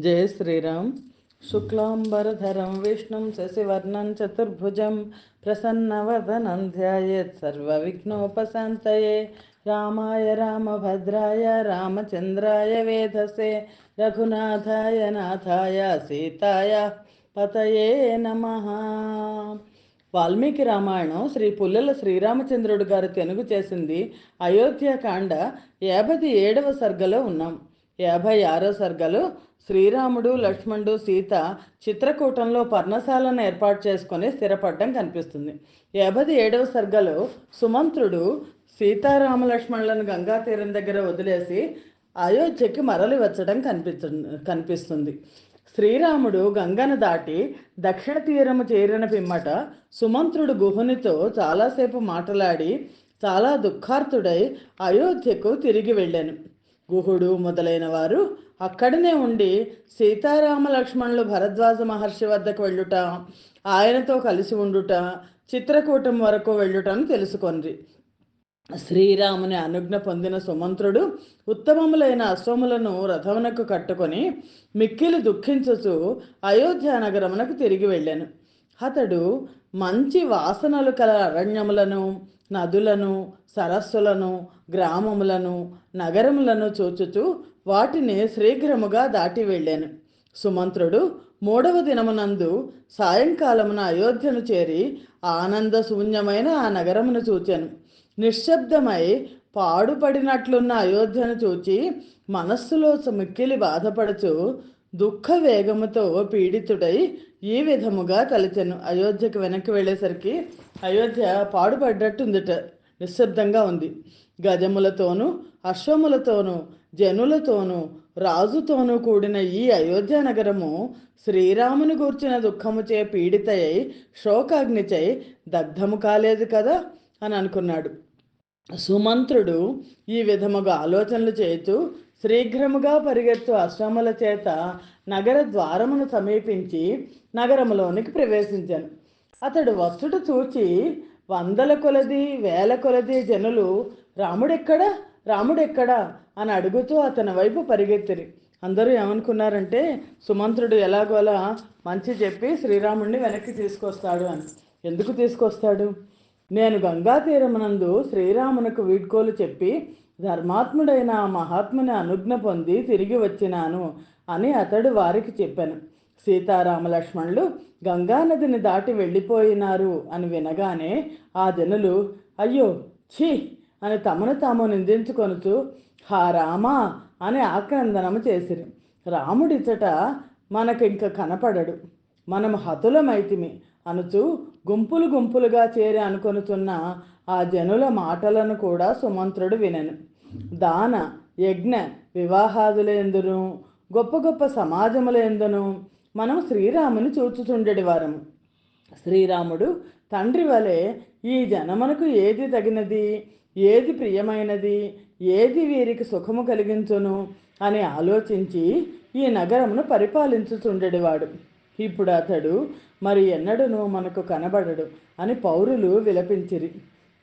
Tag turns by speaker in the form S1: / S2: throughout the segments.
S1: జయ శ్రీరామ్. శుక్లాంబరధరం విష్ణుం శశివర్ణం చతుర్భుజం ప్రసన్నవదనం ధ్యాయేత్ సర్వవిఘ్నోపశాంతయే. రామాయ రామభద్రాయ రామచంద్రాయ వేధసే. రఘునాథాయ నాథాయ సీతాయ పతయే నమ. వాల్మీకి రామాయణం శ్రీ పుల్లల శ్రీరామచంద్రుడు గారు తెనుగు చేసింది అయోధ్యకాండ యాభై ఏడవ సర్గలో ఉన్నాం. యాభై ఆరో సర్గలో శ్రీరాముడు లక్ష్మణుడు సీత చిత్రకూటంలో పర్ణశాలను ఏర్పాటు చేసుకొని స్థిరపడడం కనిపిస్తుంది. యాభై ఏడవ సర్గలో సుమంత్రుడు సీతారామ లక్ష్మణులను గంగా తీరం దగ్గర వదిలేసి అయోధ్యకి మరలి వచ్చడం కనిపించ కనిపిస్తుంది. శ్రీరాముడు గంగను దాటి దక్షిణ తీరము చేరిన పిమ్మట సుమంత్రుడు గుహునితో చాలాసేపు మాట్లాడి చాలా దుఃఖార్తుడై అయోధ్యకు తిరిగి వెళ్ళాను. గుహుడు మొదలైన వారు అక్కడనే ఉండి సీతారామ లక్ష్మణులు భరద్వాజ మహర్షి వద్దకు వెళ్ళుట ఆయనతో కలిసి ఉండుట చిత్రకూటం వరకు వెళ్ళుటను తెలుసుకొంది శ్రీరాముని అనుజ్ఞ పొందిన సుమంత్రుడు ఉత్తమములైన అశ్వములను రథమునకు కట్టుకొని మిక్కిలి దుఃఖించుచు అయోధ్య నగరమునకు తిరిగి వెళ్ళాను. అతడు మంచి వాసనలు కల అరణ్యములను నదులను సరస్సులను గ్రామములను నగరములను చూచుచు వాటిని శీఘ్రముగా దాటి వెళ్ళాను. సుమంత్రుడు మూడవ దినమునందు సాయంకాలమున అయోధ్యను చేరి ఆనంద శూన్యమైన ఆ నగరమును చూచాను. నిశ్శబ్దమై పాడుపడినట్లున్న అయోధ్యను చూచి మనస్సులో మిక్కిలి బాధపడుచు దుఃఖ వేగముతో పీడితుడై ఈ విధముగా తలచెను. అయోధ్యకు వెనక్కి వెళ్ళేసరికి అయోధ్య పాడుపడ్డట్టుందిట. నిశ్శబ్దంగా ఉంది. గజములతోనూ అశ్వములతోనూ జనులతోనూ రాజుతోనూ కూడిన ఈ అయోధ్య నగరము శ్రీరాముని గూర్చిన దుఃఖముచే పీడితయై శోకాగ్నిచై దగ్ధము కాలేదు కదా? అని అనుకున్నాడు. సుమంత్రుడు ఈ విధముగా ఆలోచనలు చేస్తూ శీఘ్రముగా పరిగెత్తు అశ్వముల చేత నగర ద్వారమును సమీపించి నగరములోనికి ప్రవేశించాను. అతడు వస్తుడు చూచి వందల కొలది వేల కొలది జనులు రాముడెక్కడా? రాముడెక్కడా అని అడుగుతూ అతని వైపు పరిగెత్తిరి. అందరూ ఏమనుకున్నారంటే సుమంత్రుడు ఎలాగోలా మంచి చెప్పి శ్రీరాముడిని వెనక్కి తీసుకొస్తాడు అని. ఎందుకు తీసుకొస్తాడు? నేను గంగా తీరమునందు శ్రీరామునకు వీడ్కోలు చెప్పి ధర్మాత్ముడైన ఆ మహాత్ముని అనుజ్ఞ పొంది తిరిగి వచ్చినాను అని అతడు వారికి చెప్పాను. సీతారామ లక్ష్మణులు గంగానదిని దాటి వెళ్ళిపోయినారు అని వినగానే ఆ జనులు అయ్యో ఛీ! అని తమను తాము నిందించుకొనుచు హా రామా అని ఆక్రందనము చేసిరి. రాముడిచట మనకు ఇంక కనపడడు. మనం హతులమైతిమి అనుచు గుంపులు గుంపులుగా చేరి అనుకొనుచున్న ఆ జనుల మాటలను కూడా సుమంత్రుడు వినను. దాన యజ్ఞ వివాహాదులేందును గొప్ప గొప్ప సమాజములేందును మనం శ్రీరాముని చూచుచుండెడి వారము. శ్రీరాముడు తండ్రి వలె ఈ జనమునకు ఏది తగినది? ఏది ప్రియమైనది ఏది వీరికి సుఖము కలిగించును అని ఆలోచించి ఈ నగరమును పరిపాలించుచుండెడివాడు. ఇప్పుడు అతడు మరి ఎన్నడూను మనకు కనబడడు అని పౌరులు విలపించిరి.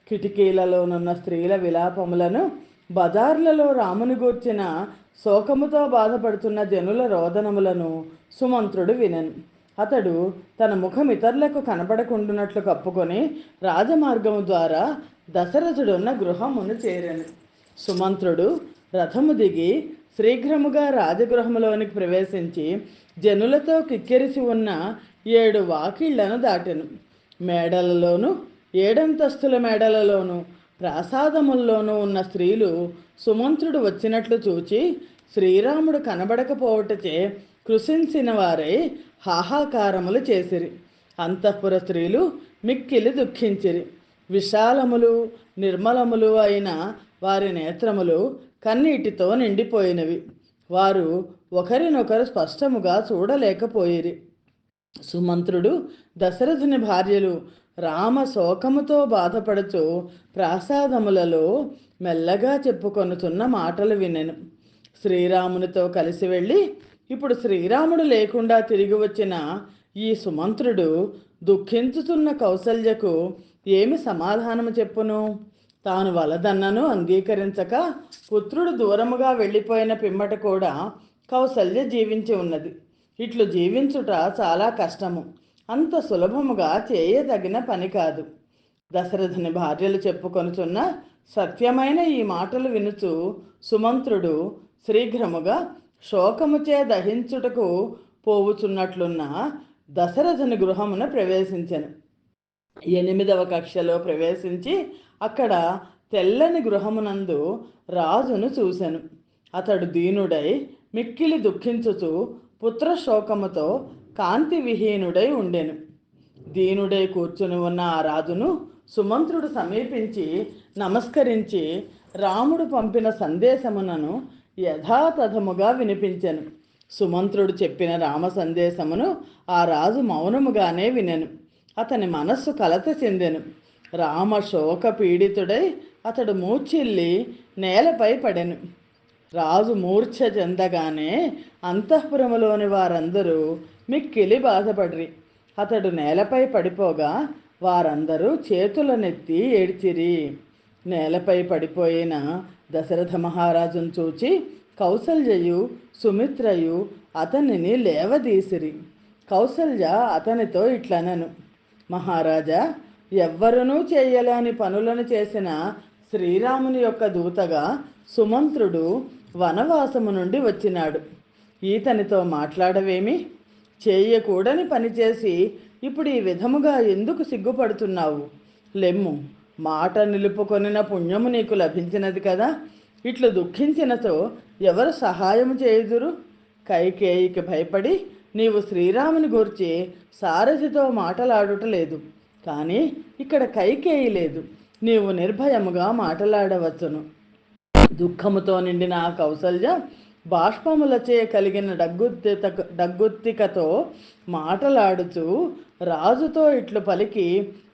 S1: కిటికీలలోనున్న స్త్రీల విలాపములను బజార్లలో రాముని గూర్చిన శోకముతో బాధపడుతున్న జనుల రోదనములను సుమంత్రుడు వినను. అతడు తన ముఖం ఇతరులకు కనబడకుండునట్లు కప్పుకొని రాజమార్గము ద్వారా దశరథుడున్న గృహమును చేరాను. సుమంత్రుడు రథము దిగి శీఘ్రముగా రాజగృహములోనికి ప్రవేశించి జనులతో కిక్కిరిసి ఉన్న ఏడు వాకిళ్ళను దాటెను. మేడలలోను ఏడంతస్తుల మేడలలోను ప్రాసాదముల్లోనూ ఉన్న స్త్రీలు సుమంత్రుడు వచ్చినట్లు చూచి శ్రీరాముడు కనబడకపోవటచే కృషించిన వారై హాహాకారములు చేసిరి. అంతఃపుర స్త్రీలు మిక్కిలి దుఃఖించిరి. విశాలములు నిర్మలములు అయిన వారి నేత్రములు కన్నీటితో నిండిపోయినవి. వారు ఒకరినొకరు స్పష్టముగా చూడలేకపోయిరి. సుమంత్రుడు దశరథుని భార్యలు రామ శోకముతో బాధపడుచు ప్రాసాదములలో మెల్లగా చెప్పుకొనుతున్న మాటలు వినెను. శ్రీరామునితో కలిసి వెళ్ళి ఇప్పుడు శ్రీరాముడు లేకుండా తిరిగి వచ్చిన ఈ సుమంత్రుడు దుఃఖించుతున్న కౌసల్యకు ఏమి సమాధానము చెప్పును? తాను వలదన్నను అంగీకరించక పుత్రుడు దూరముగా వెళ్ళిపోయిన పిమ్మట కూడా కౌసల్య జీవించి ఉన్నది. ఇట్లు జీవించుట చాలా కష్టము. అంత సులభముగా చేయదగిన పని కాదు. దశరథుని భార్యలు చెప్పుకొనుచున్న సత్యమైన ఈ మాటలు వినుచు సుమంత్రుడు శీఘ్రముగా శోకముచే దహించుటకు పోవుచున్నట్లున్న దశరథుని గృహమున ప్రవేశించను. ఎనిమిదవ కక్షలో ప్రవేశించి అక్కడ తెల్లని గృహమునందు రాజును చూశాను అతడు దీనుడై మిక్కిలి దుఃఖించుచు పుత్రశోకముతో కాంతి విహీనుడై ఉండెను. దీనుడై కూర్చుని ఉన్న ఆ రాజును సుమంత్రుడు సమీపించి నమస్కరించి రాముడు పంపిన సందేశమునను యథాతథముగా వినిపించెను. సుమంత్రుడు చెప్పిన రామ సందేశమును ఆ రాజు మౌనముగానే వినెను. అతని మనస్సు కలత చెందెను. రామ శోక పీడితుడై అతడు మూర్చిల్లి నేలపై పడెను. రాజు మూర్ఛ చెందగానే అంతఃపురములోని వారందరూ మిక్కిలి బాధపడ్రి. అతడు నేలపై పడిపోగా వారందరూ చేతులనెత్తి ఏడ్చిరి. నేలపై పడిపోయిన దశరథ మహారాజును చూచి కౌసల్యయు సుమిత్రయు అతనిని లేవదీసిరి. కౌసల్య అతనితో ఇట్లనను. మహారాజా ఎవ్వరునూ చేయలేని పనులను చేసిన శ్రీరాముని యొక్క దూతగా సుమంత్రుడు వనవాసము నుండి వచ్చినాడు. ఈతనితో మాట్లాడవేమి? చేయకూడని పని చేసి ఇప్పుడు ఈ విధముగా ఎందుకు సిగ్గుపడుతున్నావు? లెమ్ము. మాట నిలుపుకొనిన పుణ్యము నీకు లభించినది కదా. ఇట్లు దుఃఖించినతో ఎవరు సహాయము చేయుదురు? కైకేయికి భయపడి నీవు శ్రీరాముని గూర్చి సారథితో మాటలాడుట లేదు కానీ ఇక్కడ కైకేయి లేదు. నీవు నిర్భయముగా మాటలాడవచ్చును. దుఃఖముతో నిండిన ఆ కౌసల్య బాష్పములచే కలిగిన డగ్గుత్తిత డగ్గుత్తికతో మాటలాడుచు రాజుతో ఇట్లు పలికి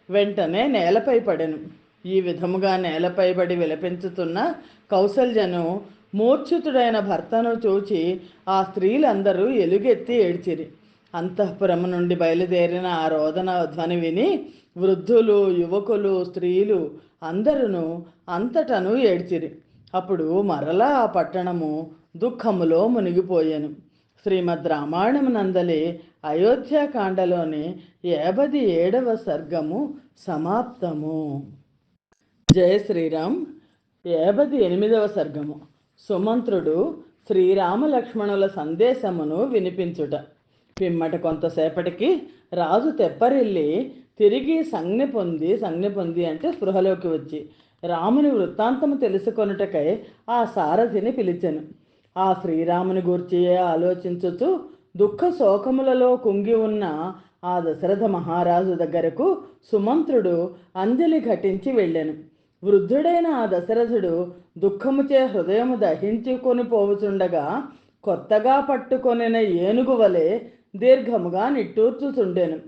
S1: వెంటనే నేలపై పడెను. ఈ విధముగా నేలపై పడి విలపించుతున్న కౌసల్యను మూర్ఛితుడైన భర్తను చూచి ఆ స్త్రీలందరూ ఎలుగెత్తి ఏడ్చిరి. అంతఃపురము నుండి బయలుదేరిన ఆ రోదన ధ్వని విని వృద్ధులు యువకులు స్త్రీలు అందరూ అంతటను ఏడ్చిరి. అప్పుడు మరలా ఆ పట్టణము దుఃఖములో మునిగిపోయాను. శ్రీమద్ రామాయణమునందలి అయోధ్యాకాండలోని యాభై ఏడవ సర్గము సమాప్తము. జయ శ్రీరామ్. యాభై ఎనిమిదవ సర్గము. సుమంత్రుడు శ్రీరామలక్ష్మణుల సందేశమును వినిపించుట. పిమ్మట కొంతసేపటికి రాజు తెప్పరిల్లి తిరిగి సంజ్ఞ పొంది సంజ్ఞ పొంది అంటే స్పృహలోకి వచ్చి రాముని వృత్తాంతము తెలుసుకొనుటకై ఆ సారథిని పిలిచెను. ఆ శ్రీరాముని గూర్చి ఆలోచించుచు దుఃఖ శోకములలో కుంగి ఉన్న ఆ దశరథ మహారాజు దగ్గరకు సుమంత్రుడు అంజలి ఘటించి వెళ్ళాను. వృద్ధుడైన ఆ దశరథుడు దుఃఖముచే హృదయము దహించుకొని పోవుచుండగా కొత్తగా పట్టుకొనిన ఏనుగు వలె దీర్ఘముగా నిట్టూర్చుచుండెను.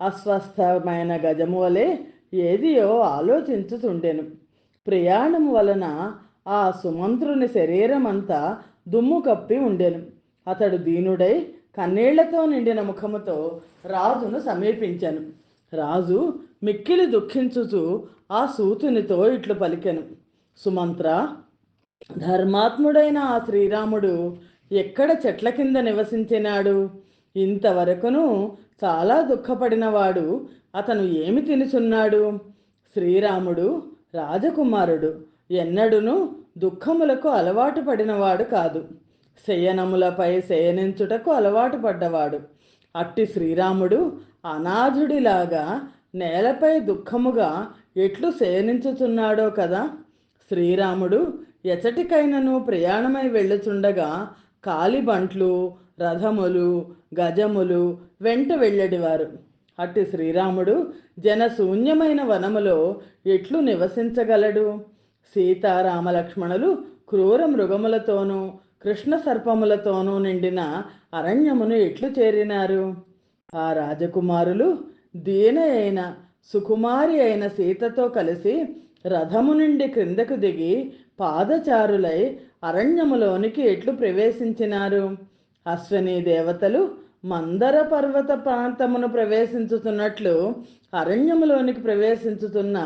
S1: అస్వస్థమైన గజము వలె ఏదియో ఆలోచించుచుండెను. ప్రయాణం వలన ఆ సుమంత్రుని శరీరమంతా దుమ్ము కప్పి ఉండెను. అతడు దీనుడై కన్నీళ్ళతో నిండిన ముఖముతో రాజును సమీపించాను. రాజు మిక్కిలి దుఃఖించుచు ఆ సూతునితో ఇట్లు పలికెను. సుమంత్ర ధర్మాత్ముడైన ఆ శ్రీరాముడు ఎక్కడ చెట్ల కింద నివసించినాడు? ఇంతవరకును చాలా దుఃఖపడినవాడు అతను ఏమి తినుచున్నాడు? శ్రీరాముడు రాజకుమారుడు ఎన్నడును దుఃఖములకు అలవాటు పడినవాడు కాదు. శయనములపై శయనించుటకు అలవాటు పడ్డవాడు. అట్టి శ్రీరాముడు అనాథుడిలాగా నేలపై దుఃఖముగా ఎట్లు శయనించుచున్నాడో కదా? శ్రీరాముడు ఎచటికైనను ప్రయాణమై వెళ్ళుచుండగా కాలిబంట్లు రథములు గజములు వెంట వెళ్ళడివారు. అట్టి శ్రీరాముడు జనశూన్యమైన వనములో ఎట్లు నివసించగలడు? సీతారామలక్ష్మణులు క్రూర మృగములతోనూ కృష్ణ సర్పములతోనూ నిండిన అరణ్యమును ఎట్లు చేరినారు? ఆ రాజకుమారులు దీన అయిన సుకుమారి అయిన సీతతో కలిసి రథము నుండి క్రిందకు దిగి పాదచారులై అరణ్యములోనికి ఎట్లు ప్రవేశించినారు? అశ్వని దేవతలు మందర పర్వత ప్రాంతమును ప్రవేశించుతున్నట్లు అరణ్యములోనికి ప్రవేశించుతున్న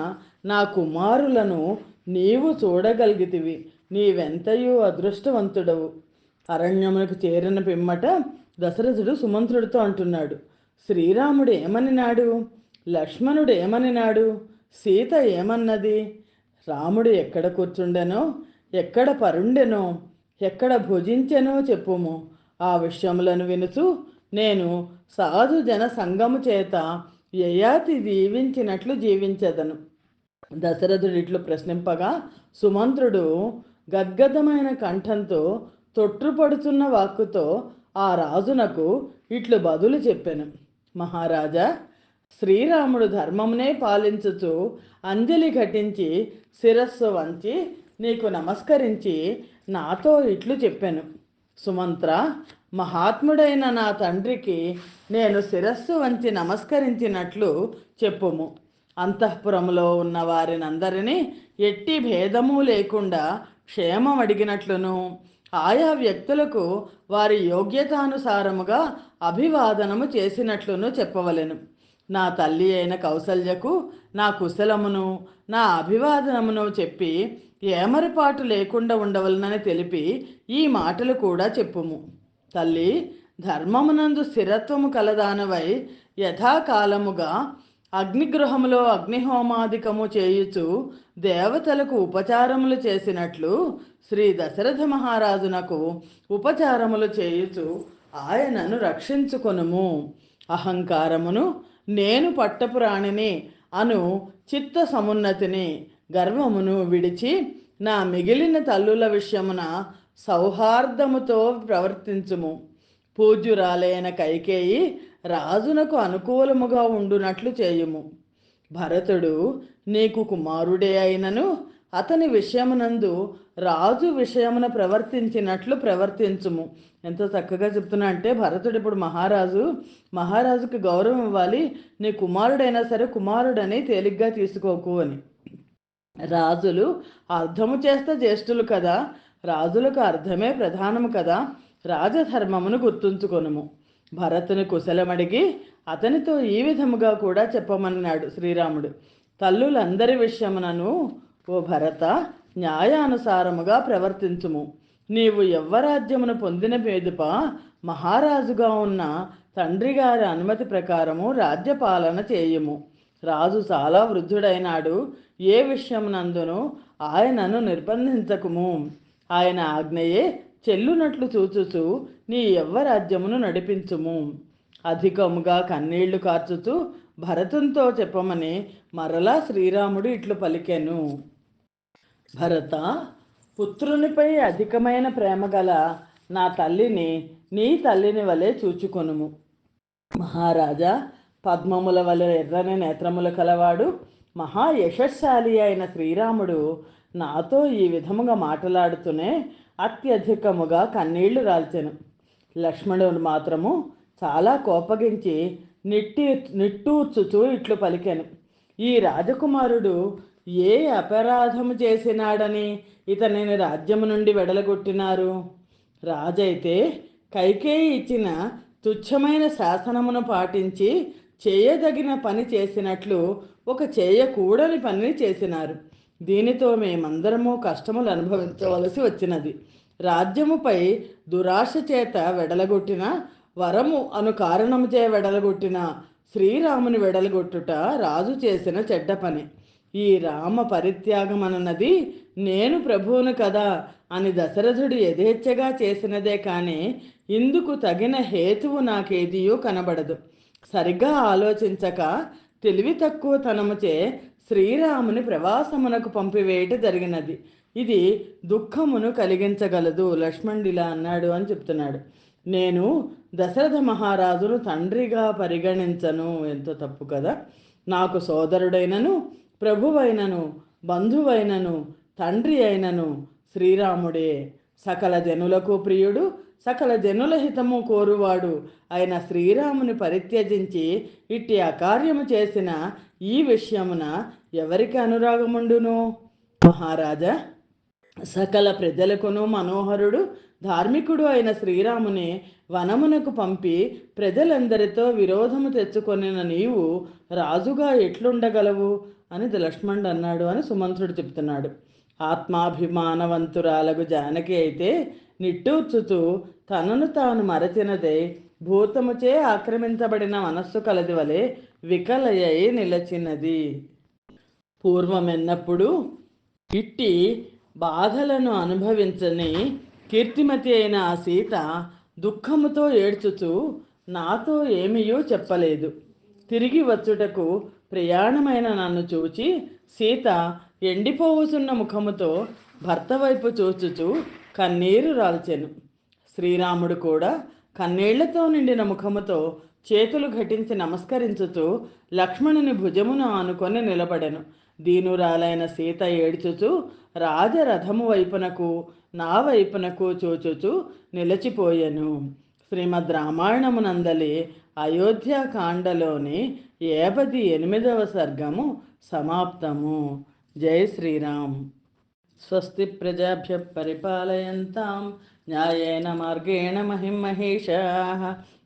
S1: నా కుమారులను నీవు చూడగలిగితివి. నీవెంతయు అదృష్టవంతుడవు? అరణ్యములకు చేరిన పిమ్మట దశరథుడు సుమంత్రుడితో అంటున్నాడు శ్రీరాముడు ఏమనినాడు? లక్ష్మణుడు ఏమనినాడు? సీత ఏమన్నది? రాముడు ఎక్కడ కూర్చుండెనో ఎక్కడ పరుండెనో ఎక్కడ భుజించెనో చెప్పుము. ఆ విషయములను వినుచు నేను సాధు జన సంగము చేత యయాతి జీవించినట్లు జీవించదను. దశరథుడిట్లు ప్రశ్నింపగా సుమంత్రుడు గద్గదమైన కంఠంతో తొట్టుపడుతున్న వాక్కుతో ఆ రాజునకు ఇట్లు బదులు చెప్పాను. మహారాజా శ్రీరాముడు ధర్మమునే పాలించుతూ అంజలి ఘటించి శిరస్సు వంచి నీకు నమస్కరించి నాతో ఇట్లు చెప్పాను. సుమంత్ర మహాత్ముడైన నా తండ్రికి నేను శిరస్సు వంచి నమస్కరించినట్లు చెప్పుము. అంతఃపురంలో ఉన్న వారినందరినీ ఎట్టి భేదము లేకుండా క్షేమం అడిగినట్లును ఆయా వ్యక్తులకు వారి యోగ్యతానుసారముగా అభివాదనము చేసినట్లును చెప్పవలెను. నా తల్లి అయిన కౌసల్యకు నా కుశలమును నా అభివాదనమును చెప్పి ఏమరిపాటు లేకుండా ఉండవలనని తెలిపి ఈ మాటలు కూడా చెప్పుము. తల్లి ధర్మమునందు స్థిరత్వము కలదానవై యథాకాలముగా అగ్నిగృహములో అగ్నిహోమాదికము చేయుచు దేవతలకు ఉపచారములు చేసినట్లు శ్రీ దశరథ మహారాజునకు ఉపచారములు చేయుచు ఆయనను రక్షించుకొనుము. అహంకారమును నేను పట్టపురాణిని అను చిత్త సమున్నతిని గర్వమును విడిచి నా మిగిలిన తల్లుల విషయమున సౌహార్దముతో ప్రవర్తించుము. పూజ్యురాలైన కైకేయి రాజునకు అనుకూలముగా ఉండునట్లు చేయుము. భరతుడు నీకు కుమారుడే అయినను అతని విషయమునందు రాజు విషయమున ప్రవర్తించినట్లు ప్రవర్తించుము. ఎంత చక్కగా చెప్తున్నా అంటే భరతుడు ఇప్పుడు మహారాజు మహారాజుకి గౌరవం ఇవ్వాలి నీ కుమారుడైనా సరే కుమారుడని తేలిగ్గా తీసుకోకు అని. రాజులు అర్థము చేస్తే జ్యేష్ఠులు కదా రాజులకు అర్థమే ప్రధానము కదా రాజధర్మమును గుర్తుంచుకొనుము. భరతుని కుశలమడిగి అతనితో ఈ విధముగా కూడా చెప్పమన్నాడు శ్రీరాముడు. తల్లులందరి విషయమునను ఓ భరత న్యాయానుసారముగా ప్రవర్తించుము. నీవు యవ్వరాజ్యమును పొందిన మీదుప మహారాజుగా ఉన్న తండ్రి గారి అనుమతి ప్రకారము రాజ్యపాలన చేయము. రాజు చాలా వృద్ధుడైనాడు. ఏ విషయమునందును ఆయనను నిర్బంధించకుము. ఆయన ఆజ్ఞయే చెల్లునట్లు చూచుచు నీ యవ్వరాజ్యమును నడిపించుము. అధికముగా కన్నీళ్ళు కార్చుచు భరతంతో చెప్పమని మరలా శ్రీరాముడు ఇట్లు పలికెను. భరత పుత్రునిపై అధికమైన ప్రేమ గల నా తల్లిని నీ తల్లిని వలె చూచుకొనుము. మహారాజా పద్మముల వలె ఎర్రని నేత్రములు కలవాడు మహాయశస్శాలి అయిన శ్రీరాముడు నాతో ఈ విధముగా మాట్లాడుతూనే అత్యధికముగా కన్నీళ్ళు రాల్చెను. లక్ష్మణుడు మాత్రము చాలా కోపగించి నిట్టి నిట్టూర్చుచూ ఇట్లు పలికెను. ఈ రాజకుమారుడు ఏ అపరాధము చేసినాడని ఇతనిని రాజ్యము నుండి వెడలగొట్టినారు? రాజైతే కైకేయి ఇచ్చిన తుచ్చమైన శాసనమును పాటించి చేయదగిన పని చేసినట్లు ఒక చేయకూడని పనిని చేసినారు. దీనితో మేమందరము కష్టములు అనుభవించవలసి వచ్చినది. రాజ్యముపై దురాశ చేత వెడలగొట్టిన వరము అను కారణము చే వెడలగొట్టిన శ్రీరాముని వెడలగొట్టుట రాజు చేసిన చెడ్డ పని. ఈ రామ పరిత్యాగం అన్నది నేను ప్రభువును కదా అని దశరథుడు యథేచ్ఛగా చేసినదే కానీ ఇందుకు తగిన హేతువు నాకేదియూ కనబడదు. సరిగ్గా ఆలోచించక తెలివి తక్కువతనముచే శ్రీరాముని ప్రవాసమునకు పంపివేయట జరిగినది. ఇది దుఃఖమును కలిగించగలదు. లక్ష్మణుడిలా అన్నాడు అని చెప్తున్నాడు. నేను దశరథ మహారాజును తండ్రిగా పరిగణించను. ఎంతో తప్పు కదా. నాకు సోదరుడైనను ప్రభువైనను బంధువైనను తండ్రి అయినను శ్రీరాముడే. సకల జనులకు ప్రియుడు సకల జనుల హితము కోరువాడు అయిన శ్రీరాముని పరిత్యజించి ఇట్టి అకార్యము చేసిన ఈ విషయమున ఎవరికి అనురాగముండును? మహారాజా సకల ప్రజలకును మనోహరుడు ధార్మికుడు అయిన శ్రీరాముని వనమునకు పంపి ప్రజలందరితో విరోధము తెచ్చుకొనిన నీవు రాజుగా ఎట్లుండగలవు? అని లక్ష్మణుడు అన్నాడు అని సుమంత్రుడు చెప్తున్నాడు ఆత్మాభిమానవంతురాలకు జానకి అయితే నిట్టూర్చుతూ తనను తాను మరచినదే భూతముచే ఆక్రమించబడిన మనస్సు కలది వలె వికలయ్యి నిలచినది. పూర్వమెన్నప్పుడు ఇట్టి బాధలను అనుభవించని కీర్తిమతి అయిన ఆ సీత దుఃఖముతో ఏడ్చుచూ నాతో ఏమీయూ చెప్పలేదు. తిరిగి వచ్చుటకు ప్రయాణమైన నన్ను చూచి సీత ఎండిపోవుచున్న ముఖముతో భర్త వైపు చూచుచూ కన్నీరు రాల్చెను. శ్రీరాముడు కూడా కన్నీళ్ళతో నిండిన ముఖముతో చేతులు ఘటించి నమస్కరించుతూ లక్ష్మణుని భుజమును ఆనుకొని నిలబడెను. దీనురాలైన సీత ఏడ్చుచు రాజరథము వైపునకు నా వైపునకు చూచుచు నిలచిపోయెను. శ్రీమద్ రామాయణమునందలి అయోధ్యకాండలోని ఏపది ఎనిమిదవ సర్గము సమాప్తము. జై శ్రీరామ్. స్వస్తి ప్రజాభ్య పరిపాలయంతాం న్యాయేన మార్గేణ మహిం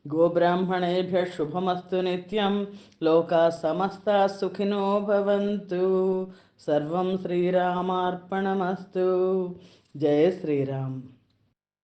S1: गोब्राह्मणेभ्य शुभमस्तु नित्यं। लोका समस्ता सुखिनो भवन्तु। सर्वं श्रीरामार्पणमस्तु। जय श्रीराम।